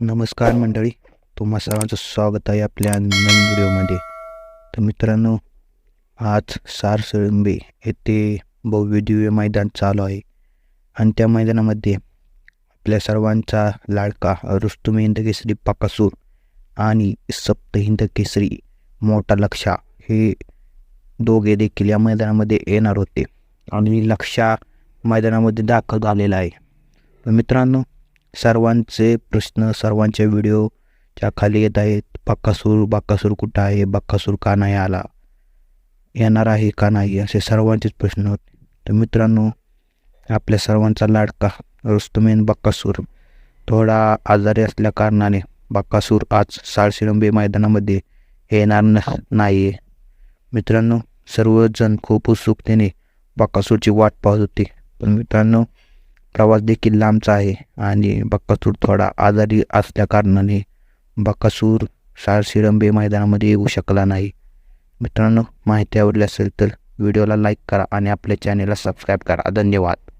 नमस्कार मंडळी तुम्हा सर्वांचं स्वागत आहे आपल्या नवीन व्हिडिओमध्ये. तर मित्रांनो आज सारसळंबे येथे भव्यदिव्य मैदान चालू आहे. आणि त्या मैदानामध्ये आपल्या सर्वांचा लाडका रुस्तुम हिंद केसरी पाकासूर आणि सप्त हिंद केसरी मोठा लक्षा हे दोघे देखील या मैदानामध्ये येणार होते. आणि लक्षा मैदानामध्ये दाखल झालेला आहे. तर मित्रांनो सर्वांचे प्रश्न सर्वांचे व्हिडिओच्या खाली येत आहेत. बाक्कासूर बाक्कासूर कुठं आहे? बाक्कासूर का नाही आला? येणार आहे का नाही? असे सर्वांचेच प्रश्न होते. तर मित्रांनो आपल्या सर्वांचा लाडका रुस्तमेन बाक्कासूर. थोडा आजारी असल्या कारणाने बाक्कासूर आज साळशिरंबे मैदानामध्ये येणार न नाही मित्रांनो सर्वजण खूप उत्सुकतेने बाक्कासूरची वाट पाहत होते. पण मित्रांनो प्रवास देखील लांबचा आहे आणि बक्कासूर थोडा आजारी असल्याकारणाने बक्कासूर सारशिरंबे मैदानामध्ये येऊ शकला नाही. मित्रांनो माहिती आवडली असेल तर व्हिडिओला लाईक करा आणि आपल्या चॅनेलला सबस्क्राईब करा. धन्यवाद.